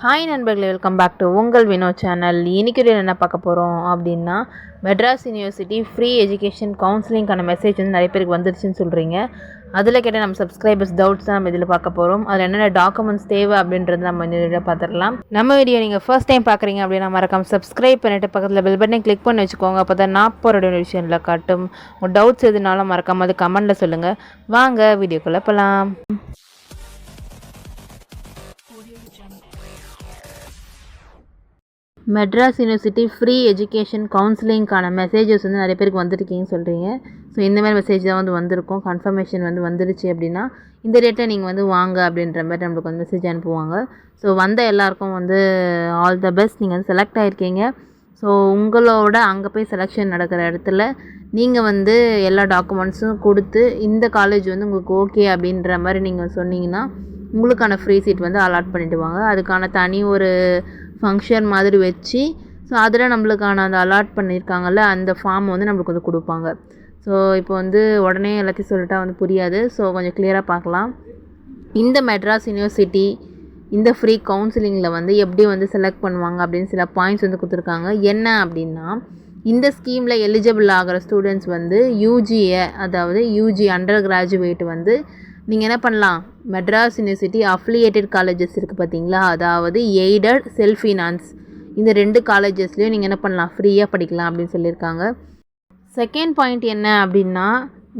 Hi நண்பர்களே welcome back to உங்கள் Vinod channel இன்னைக்கு என்ன பார்க்க போகிறோம் அப்படின்னா மெட்ராஸ் யூனிவர்சிட்டி ஃப்ரீ எஜுகேஷன் கவுன்சிலிங்கான மெசேஜ் வந்து நிறைய பேருக்கு வந்துருச்சுன்னு சொல்கிறீங்க அதில் கேட்ட நம்ம சப்ஸ்கிரைபர்ஸ் டவுட்ஸ் தான் நம்ம இதில் பார்க்க போகிறோம் அதில் என்னென்ன டாக்குமெண்ட்ஸ் தேவை அப்படின்றது நம்ம இந்த வீடியோ பார்த்துடலாம். நம்ம வீடியோ நீங்கள் ஃபர்ஸ்ட் டைம் பார்க்குறீங்க அப்படின்னா மறக்காம சப்ஸ்கிரைப் பண்ணிட்டு பக்கத்தில் பெல் பட்டனை கிளிக் பண்ணி வச்சுக்கோங்க. அப்போ தான் நான் போகிற விஷயங்களில் காட்டும். உங்கள் டவுட்ஸ் எதுனாலும் மறக்காம அது கமெண்ட்டில் சொல்லுங்கள் வாங்க வீடியோக்குள்ளே போகலாம் மெட்ராஸ் யூனிவர்சிட்டி ஃப்ரீ எஜுகேஷன் கவுன்சிலிங்க்கான மெசேஜஸ் வந்து நிறைய பேருக்கு வந்திருக்கீங்கன்னு சொல்கிறீங்க ஸோ இந்த மாதிரி மெசேஜ் தான் வந்து வந்திருக்கும். கன்ஃபர்மேஷன் வந்து வந்துருச்சு அப்படின்னா இந்த டேட்டை நீங்கள் வந்து வாங்க அப்படின்ற மாதிரி நம்மளுக்கு வந்து மெசேஜ் அனுப்புவாங்க. ஸோ வந்த எல்லாருக்கும் வந்து ஆல் த பெஸ்ட் நீங்கள் வந்து செலக்ட் ஆகிருக்கீங்க ஸோ உங்களோட அங்கே போய் செலெக்ஷன் நடக்கிற இடத்துல நீங்கள் வந்து எல்லா டாக்குமெண்ட்ஸும் கொடுத்து இந்த காலேஜ் வந்து உங்களுக்கு ஓகே அப்படின்ற மாதிரி நீங்கள் சொன்னீங்கன்னா உங்களுக்கான ஃப்ரீ சீட் வந்து அலாட் பண்ணிவிடுவாங்க அதுக்கான தனி ஒரு ஃபங்க்ஷன் மாதிரி வச்சு ஸோ அதில் நம்மளுக்கான அந்த அலாட் பண்ணியிருக்காங்கல்ல அந்த ஃபார்ம் வந்து நம்மளுக்கு வந்து கொடுப்பாங்க. ஸோ இப்போ வந்து உடனே எல்லாத்தையும் சொல்லிட்டா வந்து புரியாது. ஸோ கொஞ்சம் கிளியராக பார்க்கலாம். இந்த மெட்ராஸ் யூனிவர்சிட்டி இந்த ஃப்ரீ கவுன்சிலிங்கில் வந்து எப்படி வந்து செலக்ட் பண்ணுவாங்க அப்படின்னு சில பாயிண்ட்ஸ் வந்து கொடுத்துருக்காங்க. என்ன அப்படின்னா இந்த ஸ்கீமில் எலிஜிபிள் ஆகிற ஸ்டூடெண்ட்ஸ் வந்து யூஜியை அதாவது யூஜி அண்டர் கிராஜுவேட் வந்து நீங்கள் என்ன பண்ணலாம்? மெட்ராஸ் யூனிவர்சிட்டி அஃபிலியேட்டட் காலேஜஸ் இருக்குது பார்த்தீங்களா அதாவது எய்டட் செல்ஃப் ஃபினான்ஸ் இந்த ரெண்டு காலேஜஸ்லேயும் நீங்கள் என்ன பண்ணலாம்? ஃப்ரீயாக படிக்கலாம் அப்படின்னு சொல்லியிருக்காங்க. செகண்ட் பாயிண்ட் என்ன அப்படின்னா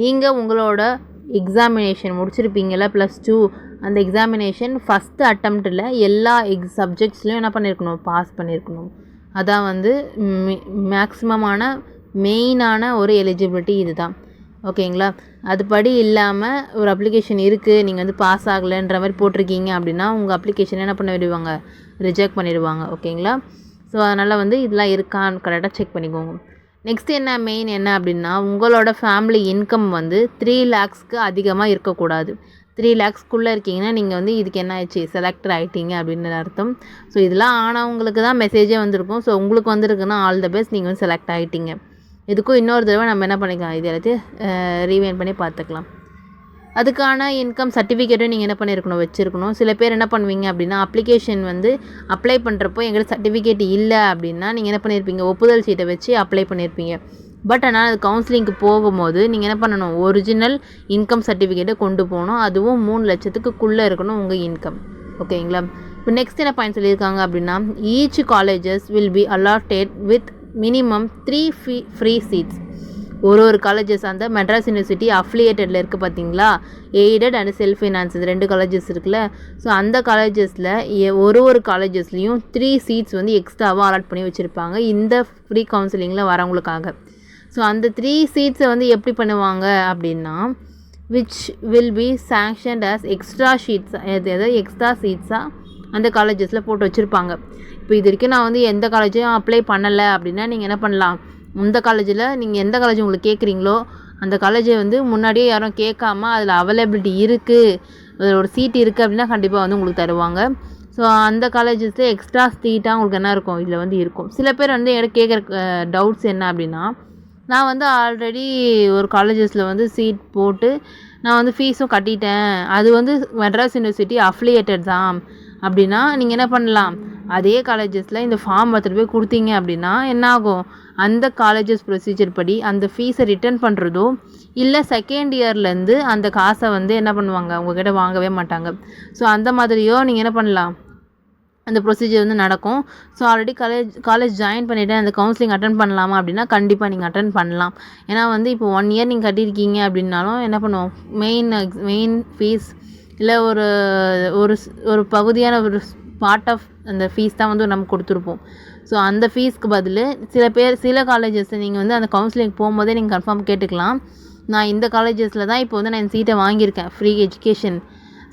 நீங்கள் உங்களோட எக்ஸாமினேஷன் முடிச்சிருப்பீங்களா ப்ளஸ் டூ அந்த எக்ஸாமினேஷன் ஃபஸ்ட்டு அட்டம்ப்டில் எல்லா எக்ஸ் சப்ஜெக்ட்ஸ்லையும் என்ன பண்ணியிருக்கணும் பாஸ் பண்ணியிருக்கணும் அதான் வந்து மேக்ஸிமமான மெயினான ஒரு எலிஜிபிலிட்டி இதுதான். ஓகேங்களா? அதுபடி இல்லாமல் ஒரு அப்ளிகேஷன் இருக்குது நீங்கள் வந்து பாஸ் ஆகலைன்ற மாதிரி போட்டிருக்கீங்க அப்படின்னா உங்கள் அப்ளிகேஷன் என்ன பண்ண விடுவாங்க? ரிஜெக்ட் பண்ணிடுவாங்க ஓகேங்களா? ஸோ அதனால் வந்து இதெல்லாம் இருக்கான்னு கரெக்டாக செக் பண்ணிக்கோங்க. நெக்ஸ்ட் என்ன மெயின் என்ன அப்படின்னா உங்களோட ஃபேமிலி இன்கம் வந்து த்ரீ லேக்ஸ்க்கு அதிகமாக இருக்கக்கூடாது. த்ரீ லேக்ஸ்க்குள்ளே இருக்கீங்கன்னா நீங்கள் வந்து இதுக்கு என்ன ஆயிடுச்சு? செலக்டர் ஆகிட்டீங்க அப்படின்னு அர்த்தம். ஸோ இதெல்லாம் ஆனவங்களுக்கு தான் மெசேஜே வந்திருக்கும். ஸோ உங்களுக்கு வந்திருக்குன்னா ஆல் த பெஸ்ட் நீங்கள் வந்து செலக்ட் ஆகிட்டீங்க இதுக்கும் இன்னொரு தடவை நம்ம என்ன பண்ணிக்கலாம் இது எல்லாத்தையும் ரீவைன் பண்ணி பார்த்துக்கலாம். அதுக்கான இன்கம் சர்டிஃபிகேட்டும் நீங்கள் என்ன பண்ணியிருக்கணும் வச்சுருக்கணும். சில பேர் என்ன பண்ணுவீங்க அப்படின்னா அப்ளிகேஷன் வந்து அப்ளை பண்ணுறப்போ எங்களுக்கு சர்டிஃபிகேட் இல்லை அப்படின்னா நீங்கள் என்ன பண்ணியிருப்பீங்க ஒப்புதல் சீட்டை வச்சு அப்ளை பண்ணியிருப்பீங்க பட் ஆனால் அது கவுன்சிலிங்க்கு போகும்போது நீங்கள் என்ன பண்ணணும் ஒரிஜினல் இன்கம் சர்டிஃபிகேட்டை கொண்டு போகணும். அதுவும் மூணு லட்சத்துக்குள்ளே இருக்கணும் உங்கள் இன்கம் ஓகேங்களா இப்போ நெக்ஸ்ட் என்ன பாயிண்ட் சொல்லியிருக்காங்க அப்படின்னா each colleges will be allotted with minimum three fee free seats ஒரு ஒரு காலேஜஸ் அந்த மெட்ராஸ் யூனிவர்சிட்டி அஃப்ளியேட்டடில் இருக்குது பார்த்தீங்களா எய்டட் அண்ட் செல்ஃப் ஃபினான்ஸ் இது ரெண்டு காலேஜஸ் இருக்குல்ல. ஸோ அந்த காலேஜஸில் ஒரு ஒரு காலேஜஸ்லேயும் த்ரீ சீட்ஸ் வந்து எக்ஸ்ட்ராவாக அலாட் பண்ணி வச்சுருப்பாங்க. இந்த ஃப்ரீ கவுன்சிலிங்கில் வரவங்களுக்காக. ஸோ அந்த த்ரீ சீட்ஸை வந்து எப்படி பண்ணுவாங்க அப்படின்னா which will be sanctioned as extra seats எதாவது எக்ஸ்ட்ரா சீட்ஸாக அந்த காலேஜஸில் போட்டு வச்சுருப்பாங்க. இப்போ இது வரைக்கும் நான் வந்து எந்த காலேஜையும் அப்ளை பண்ணலை அப்படின்னா நீங்கள் என்ன பண்ணலாம்? இந்த காலேஜில் நீங்கள் எந்த காலேஜ் உங்களுக்கு கேட்குறீங்களோ அந்த காலேஜை வந்து முன்னாடியே யாரும் கேட்காம அதில் அவைலபிலிட்டி இருக்குது அதில் ஒரு சீட் இருக்குது அப்படின்னா கண்டிப்பாக வந்து உங்களுக்கு தருவாங்க. ஸோ அந்த காலேஜஸில் எக்ஸ்ட்ரா சீட்டாக உங்களுக்கு என்ன இருக்கும்? இதில் வந்து இருக்கும். சில பேர் வந்து எனக்கு கேட்குற டவுட்ஸ் என்ன அப்படின்னா நான் வந்து ஆல்ரெடி ஒரு காலேஜஸில் வந்து சீட் போட்டு நான் வந்து ஃபீஸும் கட்டிட்டேன். அது வந்து மெட்ராஸ் யூனிவர்சிட்டி அஃப்லியேட்டட் தான். அப்படின்னா நீங்கள் என்ன பண்ணலாம்? அதே காலேஜஸில் இந்த ஃபார்ம் எடுத்துகிட்டு போய் கொடுத்தீங்க அப்படின்னா என்ன ஆகும் அந்த காலேஜஸ் ப்ரொசீஜர் படி அந்த ஃபீஸை ரிட்டர்ன் பண்ணுறதோ இல்லை செகண்ட் இயர்லேருந்து அந்த காசை வந்து என்ன பண்ணுவாங்க? உங்ககிட்ட வாங்கவே மாட்டாங்க. ஸோ அந்த மாதிரியோ நீங்கள் என்ன பண்ணலாம்? அந்த ப்ரொசீஜர் வந்து நடக்கும். So already college college join பண்ணிவிட்டு அந்த கவுன்சிலிங் அட்டன் பண்ணலாமா அப்படின்னா கண்டிப்பாக நீங்கள் அட்டன் பண்ணலாம். ஏன்னா வந்து இப்போ ஒன் இயர் நீங்கள் கட்டியிருக்கீங்க அப்படின்னாலும் என்ன பண்ணுவோம்? மெயின் மெயின் ஃபீஸ் இல்லை ஒரு ஒரு ஒரு பகுதியான ஒரு பார்ட் ஆஃப் அந்த ஃபீஸ் தான் வந்து நம்ம கொடுத்துருப்போம். ஸோ அந்த ஃபீஸ்க்கு பதில் சில பேர் சில காலேஜஸ் நீங்கள் வந்து அந்த கவுன்சிலிங் போகும்போதே நீங்கள் கன்ஃபார்ம் கேட்டுக்கலாம். நான் இந்த காலேஜஸில் தான் இப்போ வந்து நான் என் சீட்டை வாங்கியிருக்கேன் ஃப்ரீ எஜுகேஷன்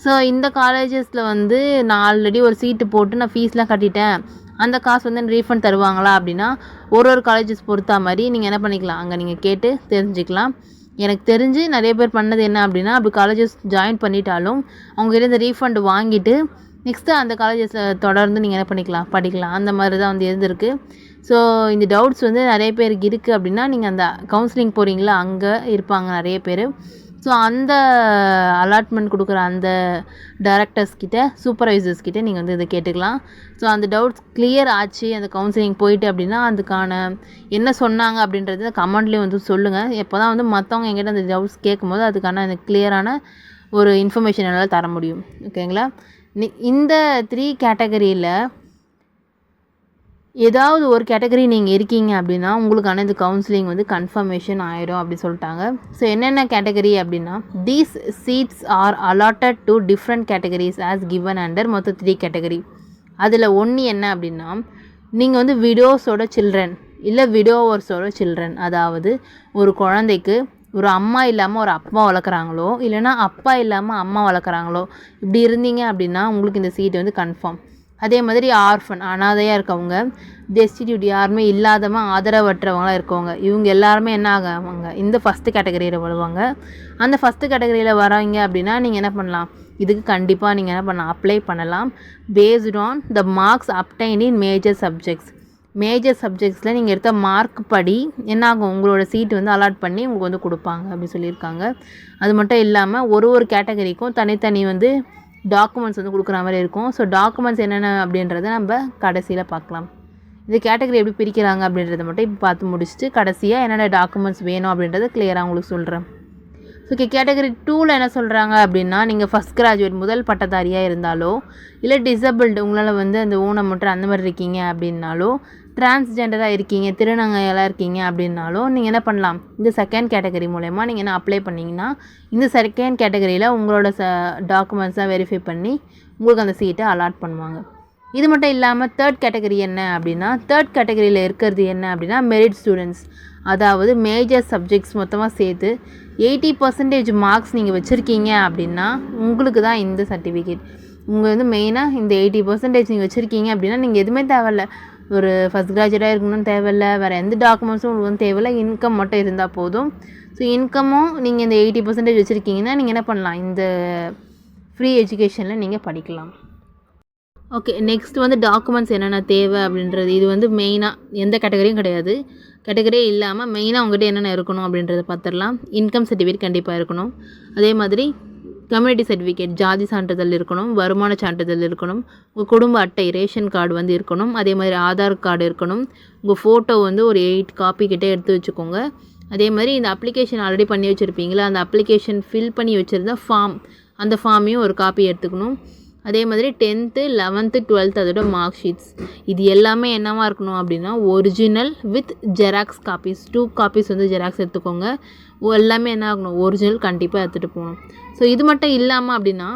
ஸோ இந்த காலேஜஸில் வந்து நான் ஆல்ரெடி ஒரு சீட்டு போட்டு நான் ஃபீஸ்லாம் கட்டிட்டேன். அந்த காசு வந்து ரீஃபண்ட் தருவாங்களா அப்படின்னா ஒரு ஒரு காலேஜஸ் பொறுத்தா மாதிரி நீங்கள் என்ன பண்ணிக்கலாம்? அங்கே நீங்கள் கேட்டு தெரிஞ்சுக்கலாம். எனக்கு தெரிஞ்சு நிறைய பேர் பண்ணது என்ன அப்படின்னா அப்படி காலேஜஸ் ஜாயின் பண்ணிட்டாலும் அவங்ககிட்ட இந்த ரீஃபண்ட் வாங்கிட்டு நெக்ஸ்ட்டு அந்த காலேஜஸில் தொடர்ந்து நீங்கள் என்ன பண்ணிக்கலாம் படிக்கலாம். அந்த மாதிரி தான் வந்து இருந்திருக்கு. ஸோ இந்த டவுட்ஸ் வந்து நிறைய பேருக்கு இருக்குது அப்படின்னா நீங்கள் அந்த கவுன்சிலிங் போகிறீங்களா அங்கே இருப்பாங்க நிறைய பேர். ஸோ அந்த அலாட்மெண்ட் கொடுக்குற அந்த டேரக்டர்ஸ் கிட்ட சூப்பர்வைசர்ஸ் கிட்ட நீங்கள் வந்து இதை கேட்டுக்கலாம். ஸோ அந்த டவுட்ஸ் கிளியர் ஆச்சு அந்த கவுன்சிலிங் போயிட்டு அப்படின்னா அதுக்கான என்ன சொன்னாங்க அப்படின்றது கமெண்ட்லேயும் வந்து சொல்லுங்கள் எப்போ தான் வந்து மற்றவங்க எங்கிட்ட அந்த டவுட்ஸ் கேட்கும்போது அதுக்கான அந்த கிளியரான ஒரு இன்ஃபர்மேஷன் என்னால் தர முடியும். ஓகேங்களா இந்த த்ரீ கேட்டகரியில் ஏதாவது ஒரு கேட்டகரி நீங்கள் இருக்கீங்க அப்படின்னா உங்களுக்கான இந்த கவுன்சிலிங் வந்து கன்ஃபர்மேஷன் ஆயிடும் அப்படி சொல்லிட்டாங்க. ஸோ என்னென்ன கேட்டகரி அப்படின்னா these seats are allotted to different categories as given under மொத்தம் த்ரீ கேட்டகரி அதில் ஒன்று என்ன அப்படின்னா நீங்கள் வந்து விடோஸோட சில்ட்ரன் இல்லை விடோவர்ஸோட சில்ட்ரன் அதாவது ஒரு குழந்தைக்கு ஒரு அம்மா இல்லாமல் ஒரு அப்பா வளர்க்குறாங்களோ இல்லைன்னா அப்பா இல்லாமல் அம்மா வளர்க்குறாங்களோ இப்படி இருந்தீங்க அப்படின்னா உங்களுக்கு இந்த சீட் வந்து கன்ஃபார்ம் அதே மாதிரி ஆர்ஃபன் அனாதையாக இருக்கவங்க டெஸ்டிடியூட் யாருமே இல்லாதவங்க ஆதரவற்றவங்களாக இருக்கவங்க. இவங்க எல்லாருமே என்ன ஆகுவாங்க? இந்த ஃபஸ்ட்டு கேட்டகரியில் வருவாங்க. அந்த ஃபஸ்ட்டு கேட்டகரியில் வராங்க அப்படின்னா நீங்கள் என்ன பண்ணலாம்? இதுக்கு கண்டிப்பாக நீங்கள் என்ன பண்ணலாம்? அப்ளை பண்ணலாம். Based on the marks obtained in major subjects major சப்ஜெக்ட்ஸில் நீங்கள் எடுத்த மார்க் படி என்ன ஆகும்? உங்களோட சீட் வந்து அலாட் பண்ணி உங்களுக்கு வந்து கொடுப்பாங்க அப்படின்னு சொல்லியிருக்காங்க. அது மட்டும் இல்லாமல் ஒரு ஒரு கேட்டகரிக்கும் தனித்தனி வந்து டாக்குமெண்ட்ஸ் வந்து கொடுக்குற மாதிரி இருக்கும். ஸோ டாக்குமெண்ட்ஸ் என்னென்ன அப்படின்றத நம்ம கடைசியில் பார்க்கலாம். இந்த கேட்டகரி எப்படி பிரிக்கிறாங்க அப்படின்றத மட்டும் இப்போ பார்த்து முடிச்சுட்டு கடைசியாக என்னென்ன டாக்குமெண்ட்ஸ் வேணும் அப்படின்றத கிளியராக உங்களுக்கு சொல்கிறேன் ஓகே கேட்டகரி டூவில் என்ன சொல்கிறாங்க அப்படின்னா நீங்கள் ஃபஸ்ட் கிராஜுவேட் முதல் பட்டதாரியாக இருந்தாலோ இல்லை டிசபிள்டு உங்களால் வந்து அந்த ஊனமுற்ற அந்த மாதிரி இருக்கீங்க அப்படின்னாலோ டிரான்ஸ்ஜெண்டராக இருக்கீங்க திருநங்கையெல்லாம் இருக்கீங்க அப்படின்னாலும் நீங்கள் என்ன பண்ணலாம்? இந்த செகண்ட் கேட்டகரி மூலயமா நீங்கள் என்ன அப்ளை பண்ணிங்கன்னா இந்த செகண்ட் கேட்டகரியில் உங்களோட ச டாக்குமெண்ட்ஸை வெரிஃபை பண்ணி உங்களுக்கு அந்த சீட்டை அலாட் பண்ணுவாங்க. இது மட்டும் இல்லாமல் தேர்ட் கேட்டகரி என்ன அப்படின்னா தேர்ட் கேட்டகரியில் இருக்கிறது என்ன அப்படின்னா மெரிட் ஸ்டூடெண்ட்ஸ் அதாவது மேஜர் சப்ஜெக்ட்ஸ் மொத்தமாக சேர்த்து எயிட்டி பர்சன்டேஜ் மார்க்ஸ் நீங்கள் வச்சுருக்கீங்க அப்படின்னா உங்களுக்கு தான் இந்த சர்டிஃபிகேட் உங்கள் வந்து மெயினாக இந்த எயிட்டி பர்சன்டேஜ் நீங்கள் வச்சுருக்கீங்க அப்படின்னா நீங்கள் எதுவுமே தேவையில்ல. ஒரு ஃபஸ்ட் கிராஜுவேட்டாக இருக்கணும்னு தேவையில்ல. வேறு எந்த டாக்குமெண்ட்ஸும் உங்களுக்கு வந்து தேவையில்லை. இன்கம் மட்டும் இருந்தால் போதும். ஸோ இன்கமும் நீங்கள் இந்த எயிட்டி பர்சன்டேஜ் வச்சுருக்கீங்கன்னா நீங்கள் என்ன பண்ணலாம்? இந்த ஃப்ரீ எஜுகேஷனில் நீங்கள் படிக்கலாம். ஓகே நெக்ஸ்ட் வந்து டாக்குமெண்ட்ஸ் என்னென்ன தேவை அப்படின்றது. இது வந்து மெயினாக எந்த கேட்டகரியும் கிடையாது. கேட்டகரியே இல்லாமல் மெயினாக உங்கள்கிட்ட என்னென்ன இருக்கணும் அப்படின்றத பார்த்துடலாம் இன்கம் சர்டிஃபிகேட் கண்டிப்பாக இருக்கணும். அதே மாதிரி கம்யூனிட்டி சர்டிஃபிகேட் ஜாதி சான்றிதழ் இருக்கணும் வருமான சான்றிதழ் இருக்கணும் உங்கள் குடும்ப அட்டை ரேஷன் கார்டு வந்து இருக்கணும் அதே மாதிரி ஆதார் கார்டு இருக்கணும் உங்கள் ஃபோட்டோ வந்து ஒரு எயிட் காப்பி கிட்டே எடுத்து வச்சுக்கோங்க. அதே மாதிரி இந்த அப்ளிகேஷன் ஆல்ரெடி பண்ணி வச்சுருப்பீங்களா அந்த அப்ளிகேஷன் ஃபில் பண்ணி வச்சுருந்தா ஃபார்ம் அந்த ஃபார்மையும் ஒரு காப்பி எடுத்துக்கணும். அதே மாதிரி டென்த்து லெவன்த்து டுவெல்த் அதோட மார்க் ஷீட்ஸ் இது எல்லாமே என்னவாக இருக்கணும் அப்படின்னா original with xerox copies two copies வந்து ஜெராக்ஸ் எடுத்துக்கோங்க. எல்லாமே என்ன ஆகணும்? ஒரிஜினல் கண்டிப்பாக எடுத்துகிட்டு போகணும். ஸோ இது மட்டும் இல்லாமல் அப்படின்னா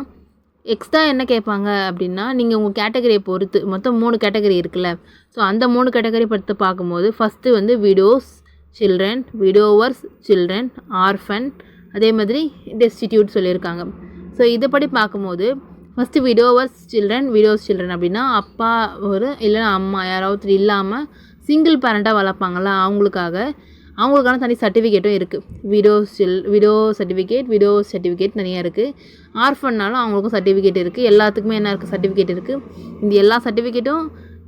எக்ஸ்ட்ரா என்ன கேட்பாங்க அப்படின்னா நீங்கள் உங்கள் கேட்டகரியை பொறுத்து மொத்தம் மூணு கேட்டகரி இருக்குல்ல. ஸோ அந்த மூணு கேட்டகரி பற்றி பார்க்கும்போது ஃபஸ்ட்டு வந்து widows children widowers children orphan அதே மாதிரி டெஸ்டிடியூட் சொல்லியிருக்காங்க. ஸோ இதைப்படி பார்க்கும்போது first widowers children widows children அப்படின்னா அப்பா ஒரு இல்லைன்னா அம்மா யாராவது இல்லாமல் சிங்கிள் பேரண்ட்டாக வளர்ப்பாங்கள்ல அவங்களுக்காக அவங்களுக்கான தனி சர்டிஃபிகேட்டும் இருக்குது widow child widow certificate widow certificate தனியாக இருக்குது ஆர்ஃபன்னாலும் அவங்களுக்கும் சர்டிஃபிகேட் இருக்குது எல்லாத்துக்குமே என்ன இருக்குது சர்டிஃபிகேட் இருக்குது இந்த எல்லா சர்டிஃபிகேட்டும்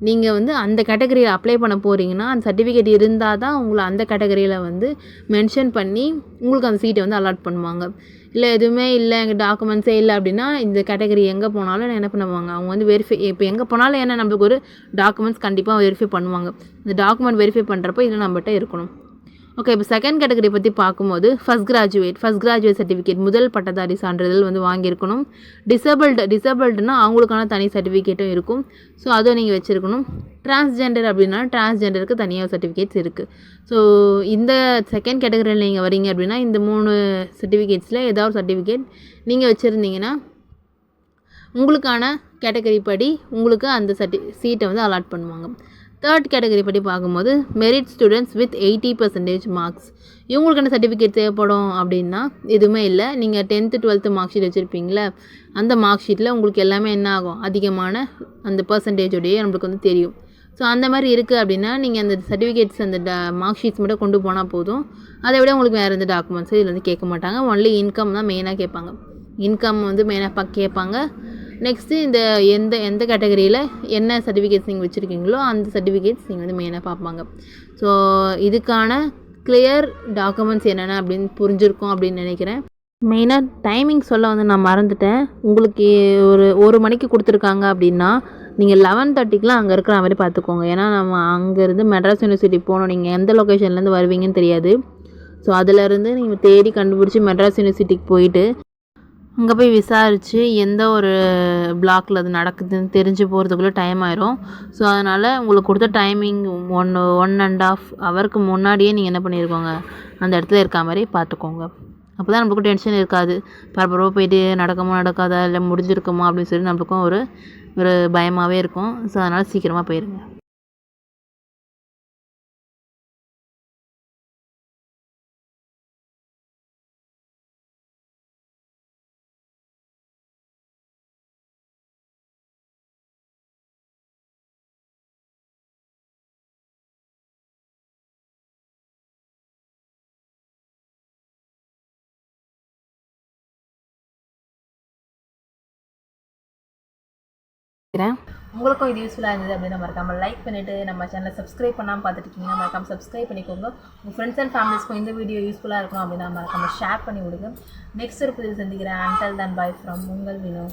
நீங்கள் வந்து அந்த கேட்டகரியில் அப்ளை பண்ண போகிறீங்கன்னா அந்த சர்டிஃபிகேட் இருந்தால் தான் உங்களை அந்த கேட்டகரியில் வந்து மென்ஷன் பண்ணி உங்களுக்கு அந்த சீட்டை வந்து அலாட் பண்ணுவாங்க. இல்லை எதுவுமே இல்லை எங்கள் டாக்குமெண்ட்ஸே இல்லை அப்படின்னா இந்த கேட்டகரி எங்கே போனாலும் என்ன பண்ணுவாங்க? அவங்க வந்து வெரிஃபை இப்போ எங்கே போனாலும் என்ன நம்மளுக்கு ஒரு டாக்குமெண்ட்ஸ் கண்டிப்பாக வெரிஃபை பண்ணுவாங்க. இந்த டாக்குமெண்ட் வெரிஃபை பண்ணுறப்போ இதில் நம்மகிட்ட இருக்கணும். ஓகே இப்போ செகண்ட் கேட்டகரி பற்றி பார்க்கும்போது first graduate first graduate certificate முதல் பட்டதாரி சான்றிதழ் வந்து வாங்கியிருக்கணும். டிசபிள்டு டிசபிள்டுனா அவங்களுக்கான தனி சர்டிஃபிகேட்டும் இருக்கும். ஸோ அதை நீங்கள் வச்சுருக்கணும். டிரான்ஸ்ஜெண்டர் அப்படின்னா டிரான்ஸ்ஜெண்டருக்கு தனியாக சர்டிஃபிகேட்ஸ் இருக்குது ஸோ இந்த செகண்ட் கேட்டகரியில் நீங்கள் வரீங்க அப்படின்னா இந்த மூணு சர்டிஃபிகேட்ஸில் ஏதாவது சர்டிஃபிகேட் நீங்கள் வச்சுருந்தீங்கன்னா உங்களுக்கான கேட்டகரி படி உங்களுக்கு அந்த சர்டி சீட்டை வந்து அலாட் பண்ணுவாங்க. தேர்ட் கேட்டகரி படி பார்க்கும்போது merit students with eighty percentage marks இவங்களுக்கு என்ன சர்டிஃபிகேட் தேவைப்படும் அப்படின்னா எதுவுமே இல்லை. நீங்கள் டென்த்து டுவெல்த்து மார்க் ஷீட் வச்சுருப்பீங்களே அந்த மார்க் ஷீட்டில் உங்களுக்கு எல்லாமே என்ன ஆகும்? அதிகமான அந்த பர்சன்டேஜோடைய நம்மளுக்கு வந்து தெரியும். ஸோ அந்த மாதிரி இருக்குது அப்படின்னா நீங்கள் அந்த சர்டிஃபிகேட்ஸ் அந்த மார்க் ஷீட்ஸ் மட்டும் கொண்டு போனால் போதும். அதை விட உங்களுக்கு வேறு எந்த டாக்குமெண்ட்ஸும் இதில் வந்து கேட்க மாட்டாங்க. ஒன்லி இன்கம் தான் மெயினாக கேட்பாங்க. இன்கம் வந்து மெயினாக கேட்பாங்க. நெக்ஸ்ட்டு இந்த எந்த எந்த கேட்டகரியில் என்ன சர்டிஃபிகேட்ஸ் நீங்கள் வச்சுருக்கீங்களோ அந்த சர்டிஃபிகேட்ஸ் நீங்கள் வந்து மெயினாக பார்ப்பாங்க. ஸோ இதுக்கான கிளியர் டாக்குமெண்ட்ஸ் என்னென்ன அப்படின்னு புரிஞ்சிருக்கும் அப்படின்னு நினைக்கிறேன். மெயினாக டைமிங் சொல்ல வந்து நான் மறந்துட்டேன். உங்களுக்கு ஒரு ஒரு மணிக்கு கொடுத்துருக்காங்க அப்படின்னா நீங்கள் லெவன் தேர்ட்டிக்கெலாம் அங்கே இருக்கிற மாதிரி பார்த்துக்கோங்க. ஏன்னா நம்ம அங்கேருந்து மெட்ராஸ் யூனிவர்சிட்டி போகணும். நீங்கள் எந்த லொக்கேஷன்லேருந்து வருவீங்கன்னு தெரியாது. ஸோ அதிலேருந்து நீங்கள் தேடி கண்டுபிடிச்சி மெட்ராஸ் யூனிவர்சிட்டிக்கு போயிட்டு அங்கே போய் விசாரித்து எந்த ஒரு பிளாக்கில் அது நடக்குதுன்னு தெரிஞ்சு போகிறதுக்குள்ளே டைம் ஆயிரும். ஸோ அதனால் உங்களுக்கு கொடுத்த timing one one and half ஹவருக்கு முன்னாடியே நீங்கள் என்ன பண்ணியிருக்கோங்க அந்த இடத்துல இருக்க மாதிரி பார்த்துக்கோங்க. அப்போ தான் நம்மளுக்கும் டென்ஷன் இருக்காது. பரபரப்பாக போயிட்டு நடக்குமா நடக்காதா? இல்லை முடிஞ்சிருக்குமா அப்படின்னு சொல்லி நம்மளுக்கும் ஒரு ஒரு பயமாகவே இருக்கும். ஸோ அதனால் சீக்கிரமாக போயிருங்க. உங்களுக்கும் இது யூஸ்ஃபுல்லாக இருந்தது அப்படின்னு மறக்காமல் லைக் பண்ணிவிட்டு நம்ம சேனலை சப்ஸ்கிரைப் பண்ணாமல் பார்த்துட்டு இருக்கீங்கன்னா மறக்காமல் சப்ஸ்கிரைப் பண்ணிக்கோங்க உங்கள் ஃப்ரெண்ட்ஸ் அண்ட் ஃபேமிலிஸ்க்கும் இந்த வீடியோ யூஸ்ஃபுல்லாக இருக்கும் அப்படின்னா மறக்காமல் ஷேர் பண்ணி விடுங்க. நெக்ஸ்ட் ஒரு புதிய சந்திக்கிறேன். அண்டல் தன் பாய் ஃப்ரம் உங்கள் வினோ